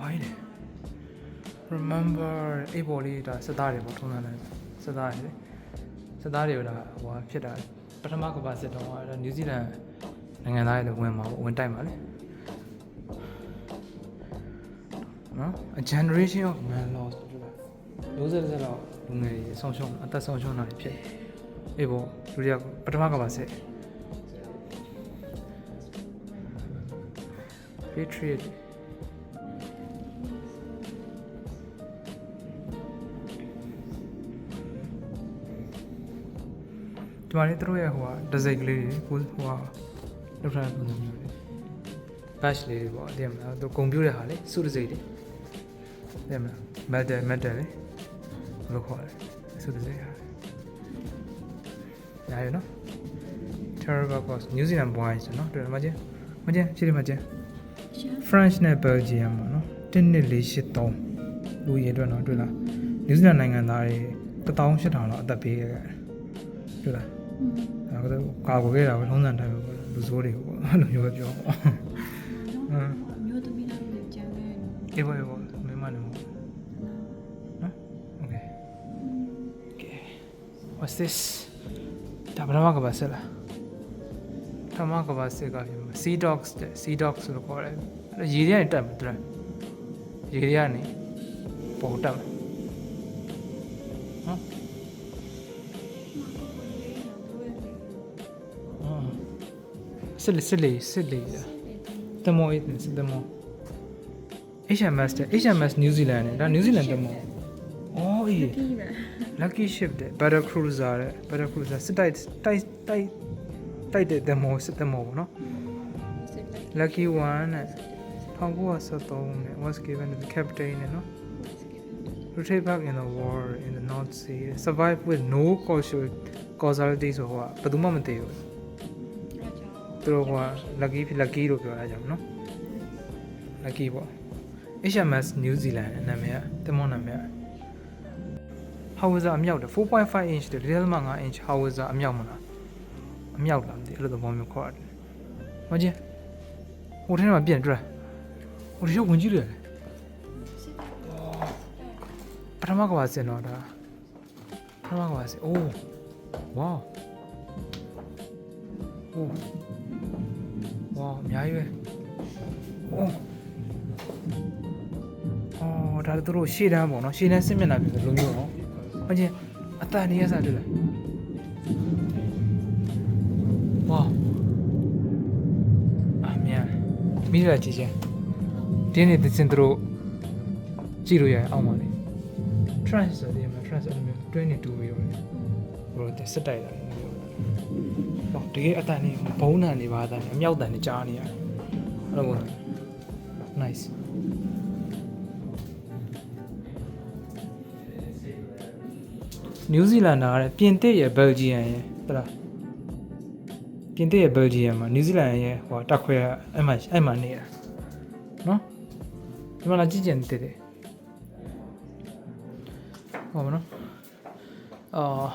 ဘာကြီးလဲ remember အေးပေါ်လေးဒါစသားတွေပေါ့ထုံးစံတယ်စသားတွေလေစသားတွေကဒါဟိုဟာဖြစ်တာပထမကမ္ဘာစစ်တော့ဒါနယူးဇီလန်နိုင်ငံသားတွေလည်းဝင်မှာပေါ့ဝင်တိုက်မှာလေနော် a generation of man lost လို့ပြောတာရိုးစက်စက်တော့လူငယ်တွေဆောင်းရှုံးအသက်ဆောင်းရှုံးတာတွေဖြစ်တယ်အေးပေါ့လူတွေကပထမကမ္ဘာစစ် Patriot ဒီမှာလေသူတို့ရဲ့ဟိုဟာဒဇိတ်ကလေးတွေကိုဟိုဟာလောက်ထားတဲ့ပုံစံမျိုးလေး batch လေးတွေပေါ့သိရမလားသူဂုံပြိုးတဲ့ဟာလေစုဒဇိတ်တွေသိရမလား metal metal လေဘယ်လိုခေါ်လဲစုဒဇိတ်ဟာညာရနော် terrible boss New Zealand boys နော်တွေ့တယ်မကျင်းမကျင်းရှိတယ်မကျင်း French နဲ့ Belgium ပေါ့နော်12883လူရည်အတွက်နော်တွေ့လား New Zealand နိုင်ငံသားတွေ18000လောက်အသက်ပေးခဲ့တယ်တွေ့လားအဲ ဒါကာကွယ်ခဲ့တာပဲလုံးစံတိုင်းပဲပေါ့လူစိုးတွေပေါ့အဲ့လိုမျိုးပဲပြောပေါ့ဟမ်မျိုးသမီးတွေကြံခဲ့အေးပေါ့အေးပေါ့မင်းမနေပေါ့နော် Okay Okay What's this ဒါဘာမှကပါဆက်လားထမကပါဆက်ကပြမှာ Sea Dogs တဲ့ Sea Dogs ဆိုတော့ခေါ်တယ်အဲ့ရေတွေကနေတက်မှာတူလားရေတွေကနေပေါ်တက်မှာဟမ် စစ်လေစစ်လေစစ်လေတမောအေးစစ်တမော HMS တဲ့ HMS New Zealand နဲ့ဒါ New Zealand တမောအော်အေးပြီးပဲ lucky ship တဲ့ battle cruiser တဲ့ battle cruiser စစ်တိုက်တိုက်တိုက်တိုက်တဲ့တမောစစ်တမောပေါ့နော် lucky one တဲ့1973နဲ့ was given to the captain နဲ့နော် rotate back in the war in the North Sea survive with no causal causality ဆိုဟိုကဘယ်သူမှမသိဘူး သူတို့ဟိုက lucky ဖြစ် lucky လို့ပြောတာကြောင့်နော် lucky ပေါ့ HMS New Zealand နာမည်ကတမောနာမည်က howitzer အမြောက်တယ်4.5 inch တယ်4.5 inch howitzer အမြောက်မလားအမြောက်လားမသိအဲ့လိုသဘောမျိုးခေါ်ရတယ်မကျင်းဟိုထဲမှာပြန်တွေ့ဟိုတချို့ဝင်ကြည့်တယ်ပထမကဘာစင်တော့ဒါပထမကဘာစင်အိုးဝါအိုး ဝါအများကြီးပဲအိုးအော်ဒါတို့တို့ရှေ့တန်းပေါ့နော်ရှေ့တန်းစစ်မျက်နှာပြင်လိုမျိုးနော်မကျင်းအတန်နေရစားတွေ့လားဝါအမြန်မိရကြည့်ချင်းတင်းနေတဲ့စင်တို့ကြည့်လို့ရအောင်ပါလေ trans ဆိုတယ်မှာ trans အဲ့လိုမျိုး22ပြီးတော့ဘလို့တက်စက်တိုက်တာလေ ဟောတကယ်အတန်နေဘုံတန်နေပါအတန်နေအမြောက်တန်နေကြားနေရတယ်အဲ့လိုပေါ့ nice နယူးဇီလန်ကလည်းပြင်သစ်ရဲ့ဘယ်လ်ဂျီယံရဲ့ဟုတ်လားပြင်သစ်ရဲ့ဘယ်လ်ဂျီယံမှာနယူးဇီလန်ရဲ့ဟိုတက်ခွဲအဲ့မှာအဲ့မှာနေတာနော်ဒီမှာလာကြည့်ကြတယ်တဲ့ဟောမနော်အော်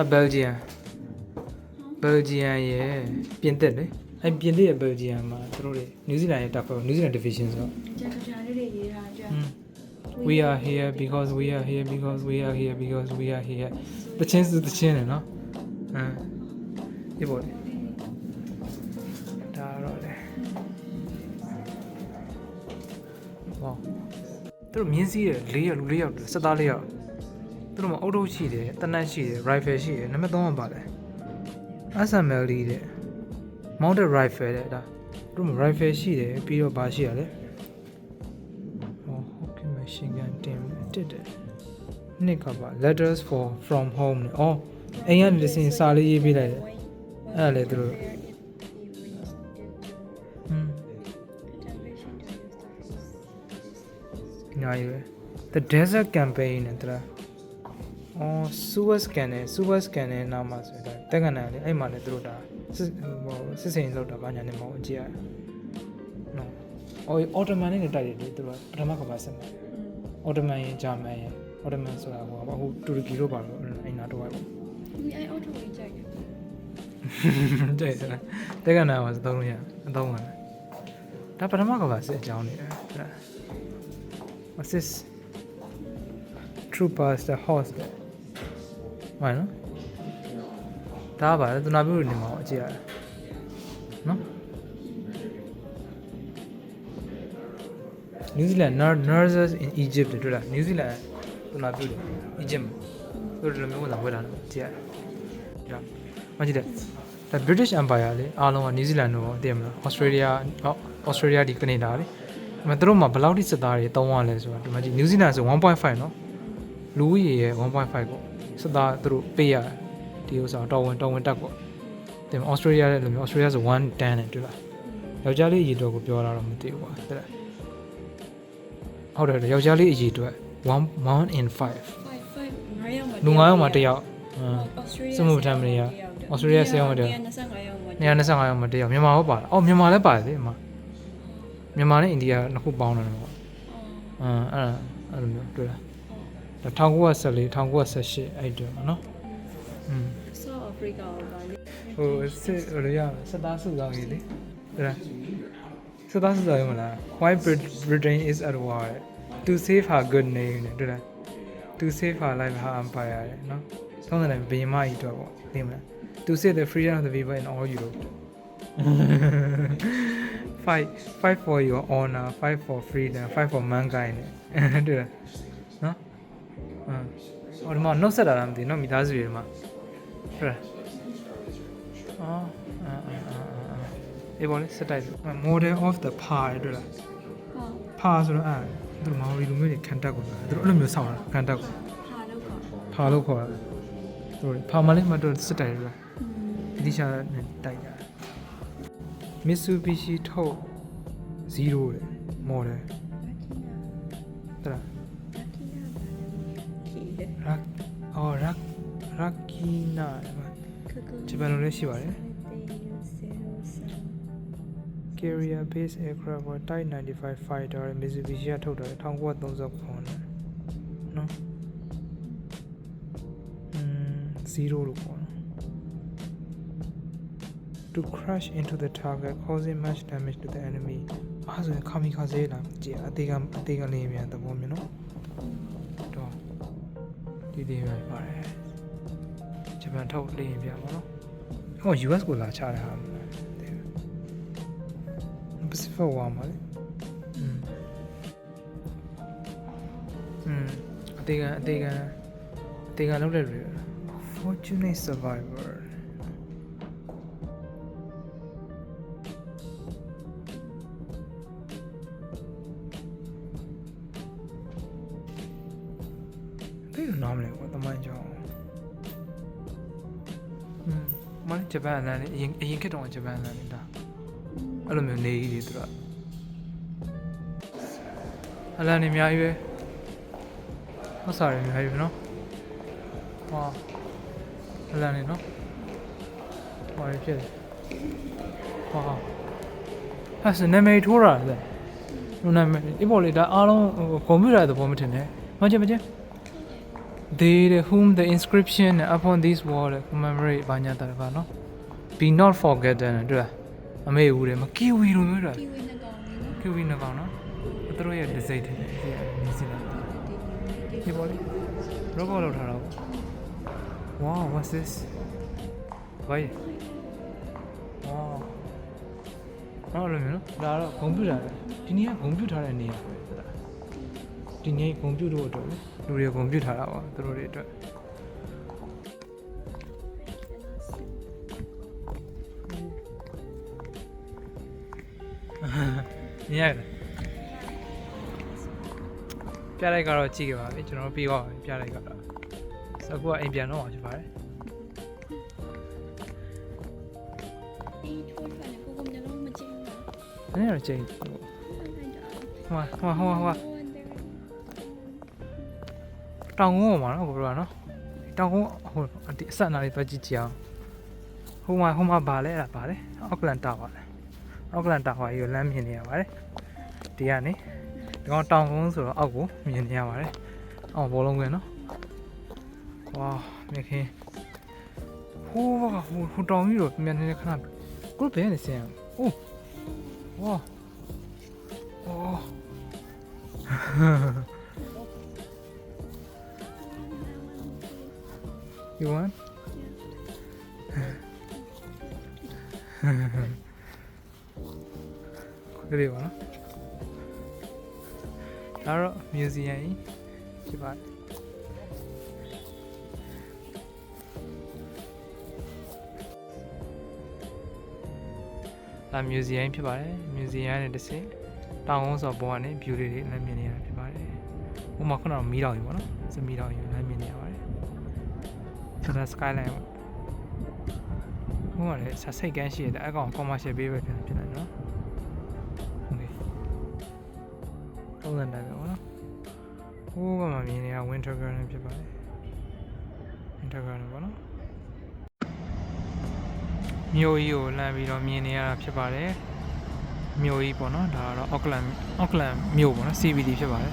အဘယ်လ်ဂျီယံ ဘယ်လ်ဂျီယံရဲ့ပြင်သစ်လေအဲ့ပြင်သစ်ရဲ့ဘယ်လ်ဂျီယံမှာသူတို့တွေနယူးဇီလန်ရဲ့တက်ခွဲနယူးဇီလန် division ဆိုတော့ကျန်ကြာလေးတွေရေးတာကြာ Mm. We are here because we are here because we are here because we are here တချင်းစုတချင်းလေနော်အမ်ဒီပေါ်လေဒါတော့လေဝေါသူတို့မြင်းစည်းတယ်၄ယောက်လူ၄ယောက်စက်သား၄ယောက်သူတို့မှာအုတ်ထုတ်ရှိတယ်တနတ်ရှိတယ် rifle ရှိတယ်နံပါတ်3ကပါတယ် SML တဲ့ mounted rifle တဲ့ဒါသူတို့မှာ rifle ရှိတယ်ပြီးတော့ဘာရှိရလဲ ဟော okay machine gun တင်တက်တယ်နှစ်ကပါ letters for from home နဲ့အော်အိမ်ကနေတစ်စင်စာလေးရေးပေးလိုက်တယ်အဲ့ဒါလေသူတို့ဟွန်းညာရွယ် the desert campaign နဲ့တလား အော် Suez Canal Suez Canal နားမှာဆိုတာတက္ကနာလေအဲ့မှာလေသူတို့ဒါစစ်ဟိုစစ်စင်လောက်တာဘာညာနေမအောင်ကြည့်ရတယ်နော်အော်အော်တိုမန်နဲ့တိုက်တယ်လေသူတို့ကပထမကမ္ဘာစစ်မှာအော်တမန်ရဲ့ဂျာမန်ရဲ့အော်တမန်ဆိုတာဟိုဟိုတူရကီတို့ပါတော့အဲ့နာတော့ပါဒီအဲ့အော်တိုကြီးကြိုက်တယ်ကြိုက်စလားတက်ကနာမှာသုံးလို့ရအသုံးပါလားဒါပထမကပါစစ်အကြောင်းနေတယ်ဟုတ်လား assist troopers the horse တဲ့မှန်နော်ဒါကပါလေသူနာပြုနေမှာပေါ့အကြည့်ရတယ်နော် New Zealand nur- nurses in Egypt တဲ့တွေ့လား New Zealand သူနာပြုတယ် Egypt မှာသူတို့ဒီလိုမျိုးဝင်လာဝယ်လာတယ်ကြည့်ရတယ်ဒါမကြည့်တဲ့ဒါ British Empire လေအားလုံးက New Zealand တို့တည်မလား Australia ဟော Australia ဒီ Canada လေဒါပေမဲ့သူတို့မှာဘယ်လောက်ထိစစ်သားတွေတုံးရလဲဆိုတာဒီမှာကြည့် New Zealand ဆို1.5နော်လူဦးရေရဲ့1.5ကို စစ်သားသူတို့ပေးရတယ်ဒီဥစ္စာတော်ဝင်တော်ဝင်တက်ပေါ့တင် Australia လည်းလိုမျိုး Australia ဆို110နဲ့တွေ့လားယောက်ျားလေးအရေတော်ကိုပြောတာတော့မသိဘူးကွာတဲ့လားဟုတ်တယ်ယောက်ျားလေးအရေအတွက်1 1 in 5 5 5 9ယောက်မှာလူ9ယောက်မှာတစ်ယောက်အင်း Australia စမှုထမ်းမနေရ Australia ဆရာမတည်း25ယောက်မှာ225ယောက်မှာတစ်ယောက်မြန်မာရောပါတယ်အော်မြန်မာလည်းပါတယ်လေအမမြန်မာနဲ့အိန္ဒိယနှစ်ခုပေါင်းတယ်ပေါ့အင်းအဲ့ဒါအဲ့လိုမျိုးတွေ့လားဒါ 1914 1918အဲ့တူနော်อืมဆော့အာဖရိကကိုပါလေဟိုစစ်ဟိုရစသားစုသားကြီးလေဟုတ်လားစသားစုသားရမလား why Brit- Britain is at war to save her good name နဲ့တွေ့လား to save her life her empire တဲ့နော်သုံးတယ်ဘယင်မကြီးတော့ပေါ့သိမလား to save the freedom of the people in all Europe fight fight for your honor fight for freedom fight for mankind နဲ့တွေ့လားနော်အင်း ဟိုဒီမှာနှုတ်ဆက်တာလားမသိဘူးနော်မိသားစုတွေဒီမှာတွေ့လားအော်အာအာအာအာအေးဘောလေစက်တိုက်ဆို model of the par တွေ့လားဟာ par ဆိုတော့အဲ့သူတို့မော်ရီလူမျိုးတွေခံတက်ကိုသူတို့အဲ့လိုမျိုးဆောက်တာခံတက်ကိုဟာတော့ပါ par လို့ခေါ်တာသူတို့ par မလေးမတို့စက်တိုက်တွေ့လားဒီရှာနဲ့တိုက်ကြတယ် Mitsubishi ထုတ်0တဲ့ model rakina ဂျပန်လိုလည်းရှိပါတယ် carrier base aircraft ကို type 95 fighter နဲ့ Mitsubishi ကထုတ်တာလေ1939နဲ့နော်อืม0လို့ပေါ့နော် to crash into the target causing much damage to the enemy အဲ့ဒါဆိုရင် kamikaze လာကြည့်အသေးကအသေးကလေးမြန်သဘောမျိုးနော်တော့ဒီဒီပဲပါတယ်ဂျ ပန်ထုတ်လေးရင်ပြပါနော်ဟော US ကိုလာချတာဟာတဲ့ Pacific War မှာလေอืมอืมအသေးကအသေးကအသေးကလောက်တဲ့တွေ Fortunate Survivor ဘယ်လိုနားမလဲကွာတမန်ကြောင် မန်ဂျပန်အလန်လေးအရင်အရင်ခေတ်တုန်းကဂျပန်အလန်လေးဒါအဲ့လိုမျိုးနေကြီးတွေသူကအလန်နေအများကြီးပဲဟုတ်စားရအများကြီးပဲနော်ဟောအလန်နေနော်ဟောရဖြစ်တယ်ဟောဟာစနေမေထိုးတာလေလူနာမည်ဒီပေါ်လေဒါအားလုံးဟိုကွန်ပျူတာသဘောမထင်နဲ့မကြည့်မကြည့် they whom the inscription upon this wall commemorate ဘာညာတာပါနော် be not forgotten တွေ့လားအမေဦးတယ်မကီဝီလိုမျိုးတာကီဝီနဲ့ကောင်လေးနော်ကီဝီနှစ်ကောင်နော်သူတို့ရဲ့ design တွေဒီနေစီလာဒီပေါ်လေး robot လောက်ထားတာပေါ့ wow what's this ဘာလဲ wow ဟောလို့မျိုးနော်ဒါတော့ကွန်ပျူတာလေဒီနေ့ကကွန်ပျူတာတဲ့နေရာပဲဟုတ်လား ဒီနေ့ကွန်ပျူတာအတွက်လေလူတွေကွန်ပျူတာတာပါသူတို့တွေအတွက်မြင်ရတယ်ပြလိုက်ကတော့ကြည့်ကြပါပြီကျွန်တော်တို့ပြီးသွားပြီပြလိုက်ကတော့ဆိုတော့အခုကအိမ်ပြန်တော့မှာဖြစ်ပါတယ်အေးထိုးထွက်နေကိုကမျက်လုံးမကျင်းဘူးနည်းနည်း တော့ချိန်ဟိုလိုက်တာဟိုဟိုဟိုဟိုတောင်ကုန်းပေါ်မှာနော်ကိုပြောတာနော်တောင်ကုန်းဟိုဒီအဆက်အနာလေးပဲကြည့်ကြည့်အောင်ဟိုမှာဟိုမှာဗာလဲအဲ့ဒါဗာလဲအောက်ကလန်တာဝါလဲအောက်ကလန်တာဝါကြီးကိုလမ်းမြင်နေရပါတယ်ဒီကနေဒီကောင်တောင်ကုန်းဆိုတော့အောက်ကိုမြင်နေရပါတယ်အော်ဘောလုံးကွင်းနော်ဝါမြခင်ဟိုးဟိုဟိုတောင်ကြီးတော့မြန်နေခဏကိုဘယ်နဲ့ဆင်းရအိုးဝါအိုး you want ခွေးလေးပါနော်ဒါတော့ museum ကြီးဖြစ်ပါတယ်ဒါ museum ဖြစ်ပါတယ် museum နဲ့တစ်စင်တောင်ကုန်းဆိုဘုံကနေ view လေးတွေလမ်းမြင်နေရတာဖြစ်ပါတယ်ဟိုမှာခုနကမီးတောင်ကြီးပေါ့နော်စမီးတောင်ကြီးလမ်းမြင်နေရပါ တယ်ဒါ skyline ပေါ့ဟိုမှာလည်းဆက်စိတ်ကန်းရှိရတယ်အကောင် commercial ပေးပဲဖြစ်နေဖြစ်နေနော် Okay သုံးသပ်တယ်ပဲပေါ့နော်ဟိုးဘက်မှာမြင်နေတာ winter garden ဖြစ်ပါတယ် winter garden ပေါ့နော်မြို့ကြီးကိုလမ်းပြီးတော့မြင်နေရတာဖြစ်ပါတယ်မြို့ကြီးပေါ့နော်ဒါကတော့ Auckland Auckland မြို့ပေါ့နော် CBD ဖြစ်ပါတယ်